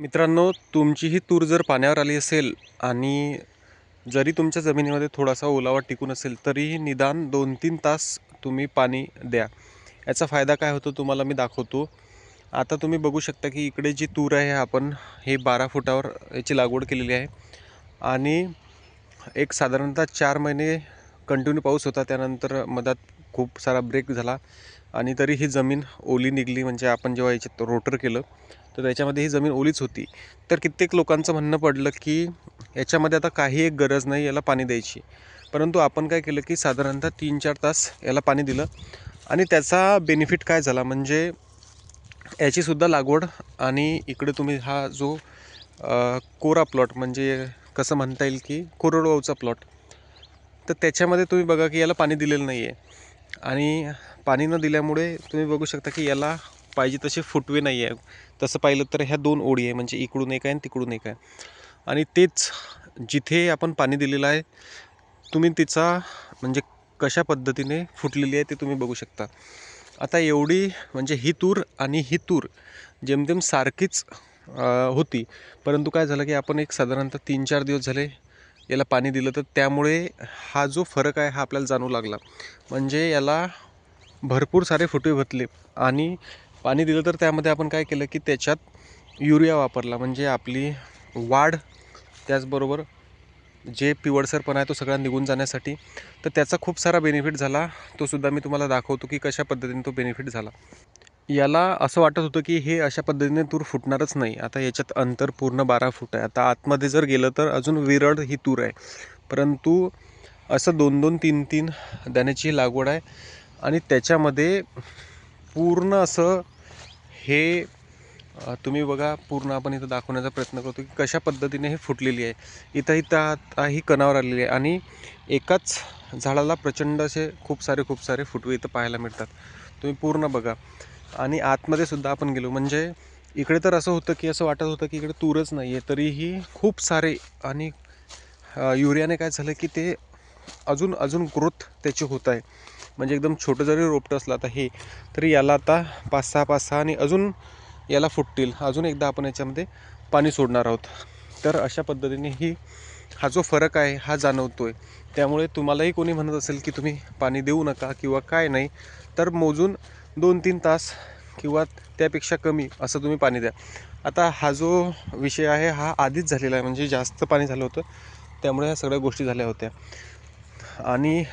मित्रांनो तुमची ही तूर जर पाण्यावर आली असेल आणि जरी तुमच्या जमिनीमध्ये थोडासा ओलावा टिकून असेल तरीही निदान दोन तीन तास तुम्ही पाणी द्या. याचा फायदा काय होतो तुम्हाला मी दाखवतो. आता तुम्ही बघू शकता की इकडे जी तूर आहे आपण हे बारा फुटावर याची लागवड केलेली आहे. आणि एक साधारणतः चार महिने कंटिन्यू पाऊस होता त्यानंतर मधात खूप सारा ब्रेक झाला. आणि तरी ही जमीन ओली निघली. म्हणजे आपण जेव्हा याच्यात रोटर केलं तर त्याच्यामध्ये ही जमीन ओलीच होती. तर कित्येक लोकांचं म्हणणं पडलं की याच्यामध्ये आता काही एक गरज नाही याला पाणी द्यायची. परंतु आपण काय केलं की साधारणतः तीन चार तास याला पाणी दिलं. आणि त्याचा बेनिफिट काय झाला? म्हणजे याचीसुद्धा लागवड आणि इकडे तुम्ही हा जो कोरा प्लॉट म्हणजे कसं म्हणता येईल की कोरडवाऊचा प्लॉट तर त्याच्यामध्ये तुम्ही बघा की याला पाणी दिलेलं नाही आहे आणि पाणी न दिल्यामुळे तुम्ही बघू शकता की याला पाहिजे तसे फुटवे नाही आहे. तसं पाहिलं तर ह्या दोन ओळी आहे म्हणजे इकडून एक आहे आणि तिकडून एक आहे. आणि तेच जिथे आपण पाणी दिलेलं आहे तुम्ही तिचा म्हणजे कशा पद्धतीने फुटलेली आहे ते तुम्ही बघू शकता. आता एवढी म्हणजे ही तूर आणि ही तूर जेमतेम सारखीच होती. परंतु काय झालं की आपण एक साधारणतः तीन चार दिवस झाले याला पाणी दिलं तर त्यामुळे हा जो फरक आहे हा आपल्याला जाणू लागला. म्हणजे याला भरपूर सारे फुटवे भरले आणि पाणी दिलं तर त्यामध्ये आपण काय केलं की त्याच्यात युरिया वापरला. म्हणजे आपली वाढ त्याचबरोबर जे पिवळसरपणा आहे तो सगळा निघून जाण्यासाठी तर त्याचा खूप सारा बेनिफिट झाला. तो सुद्धा मी तुम्हाला दाखवतो की कशा पद्धतीने तो बेनिफिट झाला. याला असं वाटत होतं की हे अशा पद्धतीने तूर फुटणारच नाही. आता याच्यात अंतर पूर्ण बारा फूट आहे. आता आतमध्ये जर गेलं तर अजून विरळ ही तूर आहे. परंतु असं दोन दोन तीन तीन दाण्याची लागवड आहे. आणि त्याच्यामध्ये पूर्ण असं हे तुम्ही बघा पूर्ण आपण इथं दाखवण्याचा प्रयत्न करतो की कशा पद्धतीने हे फुटलेली आहे. इथं इथं आता ही कणावर आलेली आहे. आणि एकाच झाडाला प्रचंड असे खूप सारे खूप सारे फुटवे इथं पाहायला मिळतात. तुम्ही पूर्ण बघा. आणि आतमध्ये सुद्धा आपण गेलो. म्हणजे इकडे तर असं होतं की असं वाटत होतं की इकडे तूरच नाही आहे तरीही खूप सारे आणि युरियाने काय झालं की ते अजून अजून ग्रोथ त्याची होत आहे. म्हणजे एकदम छोटं जरी रोपटं असलं आता हे तरी याला आता पाच सहा पाच सहा आणि अजून याला फुटतील. अजून एकदा आपण याच्यामध्ये पाणी सोडणार आहोत. तर अशा पद्धतीने ही हा जो फरक आहे हा जाणवतो आहे त्यामुळे तुम्हालाही कोणी म्हणत असेल की तुम्ही पाणी देऊ नका किंवा काय नाही तर मोजून दोन तीन तास किंवा त्यापेक्षा कमी असं तुम्ही पाणी द्या. आता हा जो विषय आहे हा आधीच झालेला आहे. म्हणजे जास्त पाणी झालं होतं त्यामुळे ह्या सगळ्या गोष्टी झाल्या होत्या. आणि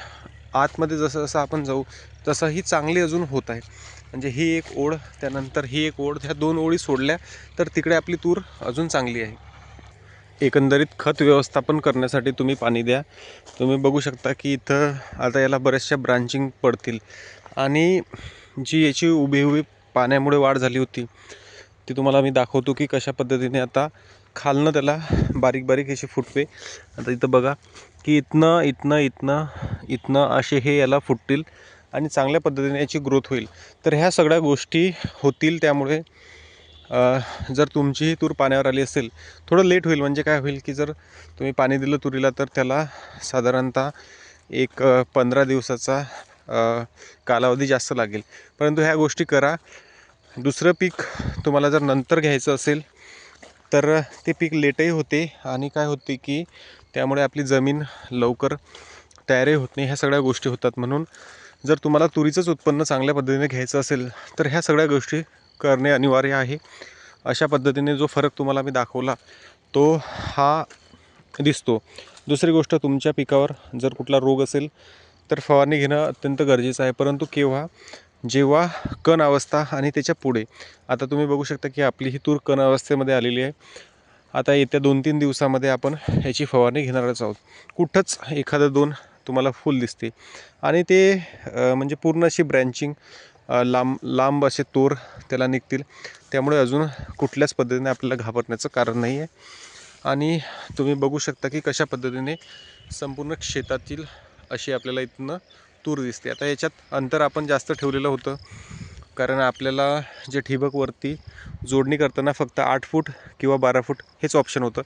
आतमध्ये जसं जसं आपण जाऊ तसं ही चांगली अजून होत आहे. म्हणजे ही एक ओढ त्यानंतर ही एक ओढ ह्या दोन ओळी सोडल्या तर तिकडे आपली तूर अजून चांगली आहे. एकंदरीत खत व्यवस्थापन करण्यासाठी तुम्ही पाणी द्या. तुम्ही बघू शकता की इथं आता याला बऱ्याचशा ब्रांचिंग पडतील. आणि जी याची उभी उभी पाण्यामुळे वाढ झाली होती ती तुम्हाला मी दाखवतो की कशा पद्धतीने आता खालनं त्याला बारीक बारीक अशी फुटवे आता इथं बघा की इथनं इथनं इथनं इथनं असे हे याला फुटतील आणि चांगल्या पद्धतीने याची ग्रोथ होईल. तर ह्या सगळ्या गोष्टी होतील त्यामुळे जर तुमची तूर पाण्यावर आली असेल थोडं लेट होईल. म्हणजे काय होईल की जर तुम्ही पाणी दिलं तुरीला तर त्याला साधारणतः एक पंधरा दिवसाचा कालावधी जास्त लागेल. परंतु ह्या गोष्टी करा. दुसरं पीक तुम्हाला जर नंतर घ्यायचं असेल तर ते पीक लेटही होते आणि काय होते की त्यामुळे आपली जमीन लवकर तयारही होत नाही. ह्या सगळ्या गोष्टी होतात म्हणून जर तुम्हाला तुरीचंच उत्पन्न चांगल्या पद्धतीने घ्यायचं असेल तर ह्या सगळ्या गोष्टी करणे अनिवार्य आहे. अशा पद्धतीने जो फरक तुम्हाला मी दाखवला तो हा दिसतो. दुसरी गोष्ट तुमच्या पिकावर जर कुठला रोग असेल तर फवारणी घेणं अत्यंत गरजेचं आहे. परंतु केव्हा? जेव्हा कण अवस्था आणि त्याच्या पुढे. आता तुम्ही बघू शकता की आपली ही तूर कण अवस्थेमध्ये आलेली आहे. आता येत्या दोन तीन दिवसामध्ये आपण ह्याची फवारणी घेणारच आहोत. कुठंच एखादं दोन तुम्हाला फुल दिसते. आणि ते म्हणजे पूर्ण अशी ब्रँचिंग लांब लांब असे तोर त्याला निघतील. त्यामुळे अजून कुठल्याच पद्धतीने आपल्याला घाबरण्याचं कारण नाही आहे आणि तुम्ही बघू शकता की कशा पद्धतीने संपूर्ण शेतातील अशी आपल्याला इथनं तूर दिसते. आता याच्यात अंतर आपण जास्त ठेवलेलं होतं. कारण आपल्याला जे ठिबकवरती जोडणी करताना फक्त आठ फूट किंवा बारा फूट हेच ऑप्शन होतं.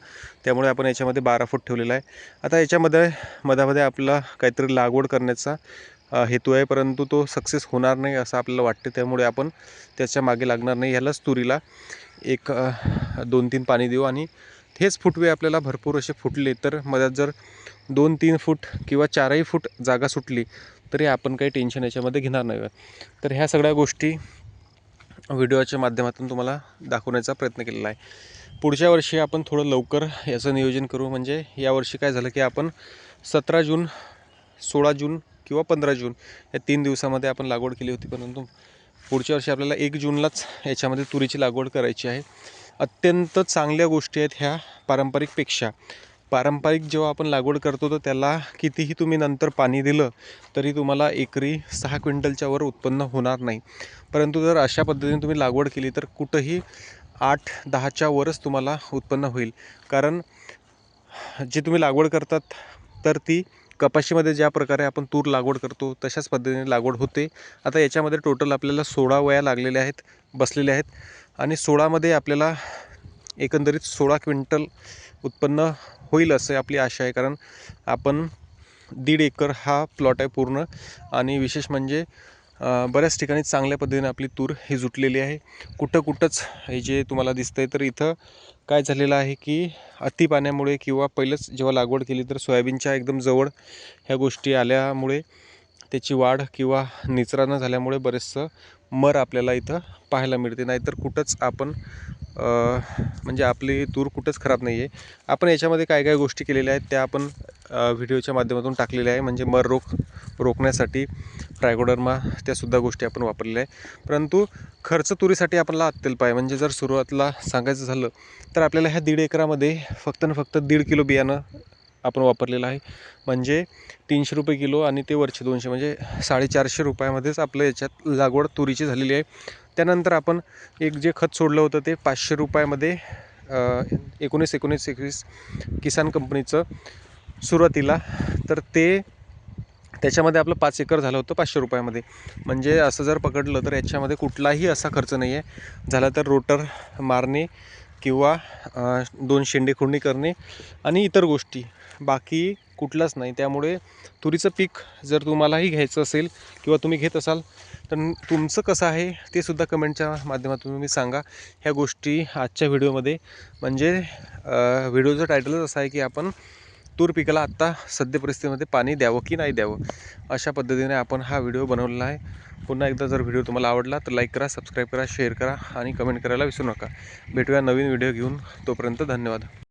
त्यामुळे आपण याच्यामध्ये बारा फूट ठेवलेलं आहे. आता याच्यामध्ये मधामध्ये आपला काहीतरी लागवड करण्याचा हेतू आहे. परंतु तो सक्सेस होणार नाही असं आपल्याला वाटते. त्यामुळे आपण त्याच्यामागे लागणार नाही. ह्यालाच तुरीला एक दोन तीन पाणी देऊ. आणि हेच फुटवे आपल्याला भरपूर असे फुटले तर मध्यात जर दोन तीन फूट किंवा चारही फूट जागा सुटली तरी आपण काही टेन्शन याच्यामध्ये घेणार नाही तर ह्या सगळ्या गोष्टी व्हिडिओच्या माध्यमातून तुम्हाला दाखवण्याचा प्रयत्न केलेला आहे. पुढच्या वर्षी आपण थोडं लवकर याचं नियोजन करू. म्हणजे यावर्षी काय झालं की आपण सतरा जून सोळा जून किंवा पंधरा जून या तीन दिवसामध्ये आपण लागवड केली होती. परंतु पुढच्या वर्षी आपल्याला एक जूनलाच याच्यामध्ये तुरीची लागवड करायची आहे. अत्यंत चांगल्या गोष्टी आहेत ह्या पारंपरिकपेक्षा. पारंपरिक जेव्हा आपण लागवड करतो तर त्याला कितीही तुम्ही नंतर पाणी दिलं तरी तुम्हाला एकरी सहा क्विंटलच्या वर उत्पन्न होणार नाही. परंतु जर अशा पद्धतीने तुम्ही लागवड केली तर कुठंही आठ दहाच्या वरच तुम्हाला उत्पन्न होईल. कारण जे तुम्ही लागवड करतात तर ती कपाशीमध्ये ज्या प्रकारे आपण तूर लागवड करतो तशाच पद्धतीने लागवड होते. आता याच्यामध्ये टोटल आपल्याला सोळा वया लागलेल्या आहेत बसलेल्या आहेत. आणि सोळामध्ये आपल्याला एकंदरीत सोळा क्विंटल उत्पन्न होईल असं आपली आशा आहे. कारण आपण दीड एकर हा प्लॉट आहे पूर्ण आणि विशेष म्हणजे बऱ्याच ठिकाणी चांगल्या पद्धतीने आपली तूर ही जुटलेली आहे. कुठं कुठंच हे जे तुम्हाला दिसतं आहे तर इथं काय झालेलं आहे की अति पाण्यामुळे किंवा पहिलंच जेव्हा लागवड केली तर सोयाबीनच्या एकदम जवळ ह्या गोष्टी आल्यामुळे त्याची वाढ किंवा निचरा न झाल्यामुळे बरेचसं मर आपल्याला इथं पाहायला मिळते. नाहीतर कुठंच आपण म्हणजे आपली तूर कुठंच खराब नाही आहे आपण याच्यामध्ये काय काय गोष्टी केलेल्या आहेत त्या आपण व्हिडिओच्या माध्यमातून टाकलेल्या आहे. म्हणजे मर रोग रोखण्यासाठी ट्रायगोडर्मा त्यासुद्धा गोष्टी आपण वापरलेल्या आहे परंतु खर्च तुरीसाठी आपल्याला अत्यल्प आहे. म्हणजे जर सुरुवातीला सांगायचं झालं तर आपल्याला ह्या दीड एकरामध्ये फक्त न फक्त दीड किलो बियाणं आपण वापरलेलं आहे. म्हणजे तीनशे रुपये किलो आणि ते वरचे दोनशे म्हणजे साडेचारशे रुपयामध्येच आपलं याच्यात लागवड तुरीची झालेली आहे. त्यानंतर आपण एक जे खत सोडलं होतं ते पाचशे रुपयामध्ये एकोणीस एकोणीस एकवीस किसान कंपनीचं सुरुवातीला. तर ते त्याच्यामध्ये आपलं पाच एकर झालं होतं पाचशे रुपयामध्ये. म्हणजे असं जर पकडलं तर याच्यामध्ये कुठलाही असा खर्च नाही आहे. झाला तर रोटर मारणे किंवा दोन शेंडे खुडणी करणे आणि इतर गोष्टी. बाकी कुठलाच नाही. त्यामुळे तुरीचं पीक जर तुम्हालाही घ्यायचं असेल किंवा तुम्ही घेत असाल तर तुमचं कसं आहे ते सुद्धा कमेंटच्या माध्यमातून तुम्ही सांगा. ह्या गोष्टी आजच्या व्हिडिओमध्ये. म्हणजे व्हिडिओचं टायटलच असं आहे की आपण तूर पिकाला आत्ता सद्य परिस्थितीमध्ये पाणी द्यावं की नाही द्यावं अशा पद्धतीने आपण हा व्हिडिओ बनवलेला आहे. पुन्हा एकदा जर व्हिडिओ तुम्हाला आवडला तर लाईक करा सबस्क्राईब करा शेअर करा आणि कमेंट करायला विसरू नका. भेटूया नवीन व्हिडिओ घेऊन. तोपर्यंत धन्यवाद.